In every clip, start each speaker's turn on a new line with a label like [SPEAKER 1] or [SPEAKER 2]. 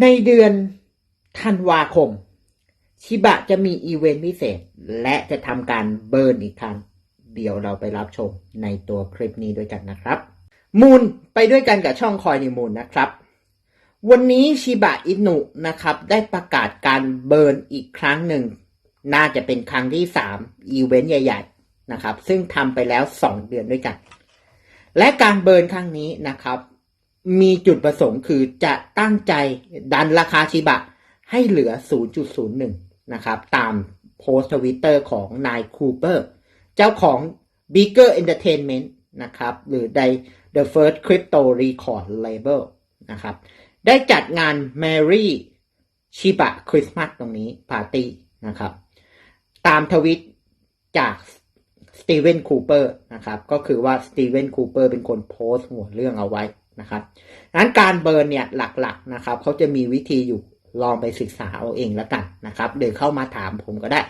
[SPEAKER 1] ในเดือนธันวาคม ชิบะจะมีอีเวนต์พิเศษ และจะทำการเบิร์นอีกครั้ง เดี๋ยวเราไปรับชมในตัวคลิปนี้ด้วยกันนะครับ มูลไปด้วยกันกับช่องคอยในมูลนะครับ วันนี้ชิบะอินุนะครับ ได้ประกาศการเบิร์นอีกครั้งหนึ่ง น่าจะเป็นครั้งที่สามอีเวนต์ใหญ่ๆนะครับ ซึ่งทำไปแล้วสองเดือนด้วยกัน และการเบิร์นครั้งนี้นะครับ มีจุดประสงค์คือจะตั้งใจดันราคาชิบะให้เหลือ 0.01 นะครับ ตามโพสต์ทวิตเตอร์ของนายคูเปอร์ เจ้าของ Bigger Entertainment นะครับ หรือ The First Crypto Record Label นะครับ ได้จัดงาน Merry Shiba Christmas ตรงนี้ปาร์ตี้นะครับ ตามทวิตจาก สตีเวนคูเปอร์นะครับก็คือว่าสตีเวนคูเปอร์เป็นคนโพสต์หัวเรื่องเอาไว้นะครับนั้นการเบิร์นเนี่ยหลักๆนะครับเขาจะมีวิธีอยู่ลองไปศึกษาเอาเองแล้วกันนะครับเดินเข้ามาถามผมก็ได้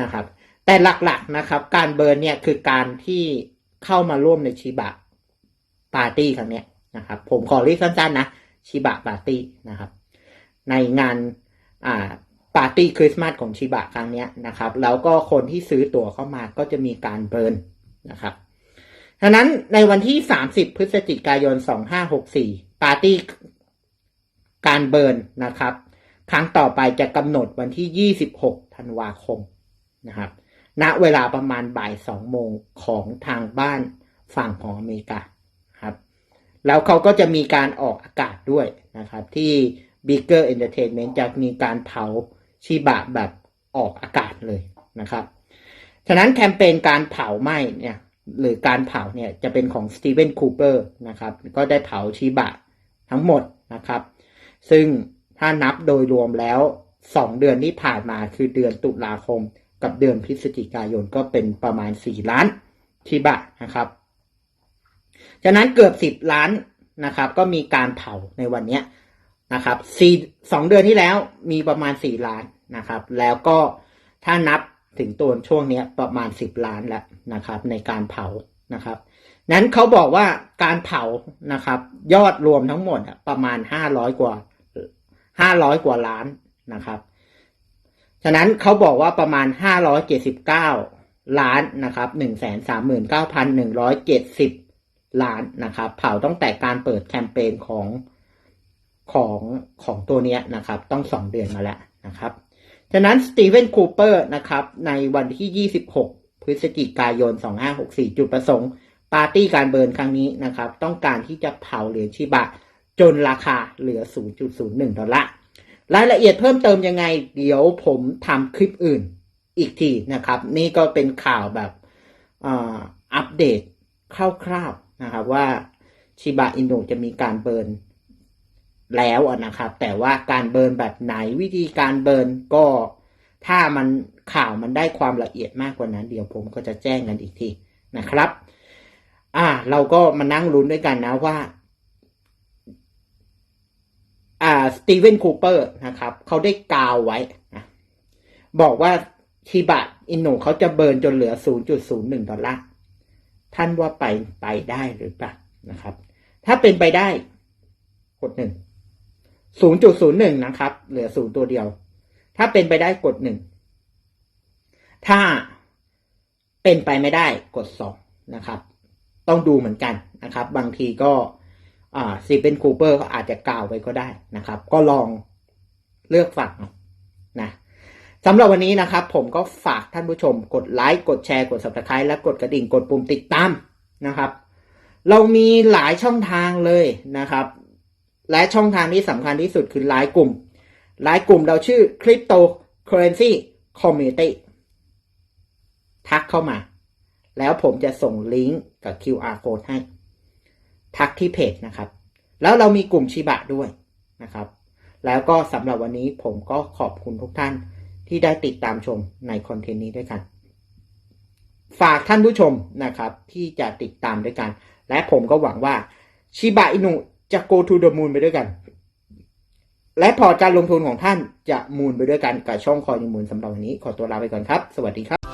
[SPEAKER 1] นะครับ แต่หลักๆนะครับ การเบิร์นเนี่ยคือการที่เข้ามาร่วมในชิบะปาร์ตี้ครั้งเนี้ยนะครับผมขอเรียกสั้นๆนะชิบะปาร์ตี้นะครับ ในงานอ่า ปาร์ตี้คริสต์มาสของชิบะครั้งนี้นะครับ แล้วก็คนที่ซื้อตั๋วเข้ามาก็จะมีการเบิร์นนะครับฉะนั้นในวันที่ 30 พฤศจิกายน 2564 ปาร์ตี้การเบิร์นนะครับ ครั้งต่อไปจะกำหนดวันที่ 26 ธันวาคมนะครับ ณ เวลาประมาณบ่าย 2 โมงของทางบ้านฝั่งของอเมริกาครับ แล้วเขาก็จะมีการออกอากาศด้วยนะครับ ที่ Bigger Entertainment จะมีการเผา ชีบะแบบออกอากาศเลยนะครับ ฉะนั้นแคมเปญการเผาไหม้เนี่ยหรือการเผาเนี่ยจะเป็นของสตีเวนคูเปอร์นะครับ ก็ได้เผาชีบะทั้งหมดนะครับ ซึ่งถ้านับโดยรวมแล้ว 2 เดือนที่ผ่านมาคือเดือนตุลาคมกับเดือนพฤศจิกายนก็เป็นประมาณ 4 ล้านชีบะนะครับ ฉะนั้นเกือบ 10 ล้านนะครับ ก็มีการเผาในวันนี้ นะครับสี่สองเดือนที่แล้วมีประมาณ4ล้านนะครับ แล้วก็ถ้านับถึงตัวช่วงเนี้ยประมาณ10ล้านแล้วนะครับ ในการเผานะครับนั้นเขาบอกว่าการเผานะครับ ยอดรวมทั้งหมดประมาณ500กว่า500กว่าล้านนะครับ ฉะนั้นเขาบอกว่าประมาณ579ล้านนะครับ139,170ล้านนะครับ เผาตั้งแต่การเปิดแคมเปญของ ของของตัวเนี้ยนะครับ ต้องสองเดือนมาแล้วนะครับฉะนั้นสตีเวนคูเปอร์นะครับ ในวันที่ 26 พฤศจิกายน 2564 จุดประสงค์ปาร์ตี้การเบิร์นครั้งนี้นะครับ ต้องการที่จะเผาเหรียญชิบะ จนราคาเหลือ 0.01 ดอลลาร์รายละเอียดเพิ่มเติมยังไง เดี๋ยวผมทำคลิปอื่นอีกทีนะครับ นี่ก็เป็นข่าวแบบอัปเดตคร่าวๆนะครับว่าชิบะอินโดจะมีการเบิร์น แล้วนะครับ แต่ว่าการเบิร์นแบบไหนวิธีการเบิร์นก็ ถ้ามันข่าวมันได้ความละเอียดมากกว่านั้น เดี๋ยวผมก็จะแจ้งกันอีกทีนะครับ อ่า เราก็มานั่งลุ้นด้วยกันนะว่า อ่าสตีเวนคูเปอร์นะครับ เขาได้กาวไว้นะบอกว่าชีบะอินโนเขาจะเบิร์นจนเหลือ 0.01 ดอลลาร์ท่านว่าไปไปได้หรือเปล่านะครับ ถ้าเป็นไปได้กดหนึ่ง 0.01นะครับ เหลือศูนย์ตัวเดียว ถ้าเป็นไปได้กดหนึ่ง ถ้าเป็นไปไม่ได้กดสองนะครับ ต้องดูเหมือนกันนะครับ บางทีก็ซีเป็นคูเปอร์ก็อาจจะกล่าวไว้ก็ได้นะครับ ก็ลองเลือกฝั่งนะสำหรับวันนี้นะครับ ผมก็ฝากท่านผู้ชม กดไลค์กดแชร์กด subscribe และกดกระดิ่งกดปุ่มติดตามนะครับ เรามีหลายช่องทางเลยนะครับ และช่องทางที่สำคัญที่สุดคือไลน์กลุ่มไลน์กลุ่มเราชื่อ Cryptocurrency Community ทักเข้ามา แล้วผมจะส่งลิงก์กับ QR code ให้ ทักที่เพจนะครับ แล้วเรามีกลุ่มชิบะด้วยนะครับ แล้วก็สำหรับวันนี้ผมก็ขอบคุณทุกท่านที่ได้ติดตามชมในคอนเทนต์นี้ด้วยกัน ฝากท่านผู้ชมนะครับที่จะติดตามด้วยกัน และผมก็หวังว่าชิบะอินุ จะ go to the moon ไปด้วยกัน และพอร์ตการลงทุนของท่านจะมูลไปด้วยกันกับช่องคอยมูลสำหรับวันนี้ ขอตัวลาไปก่อนครับ สวัสดีครับ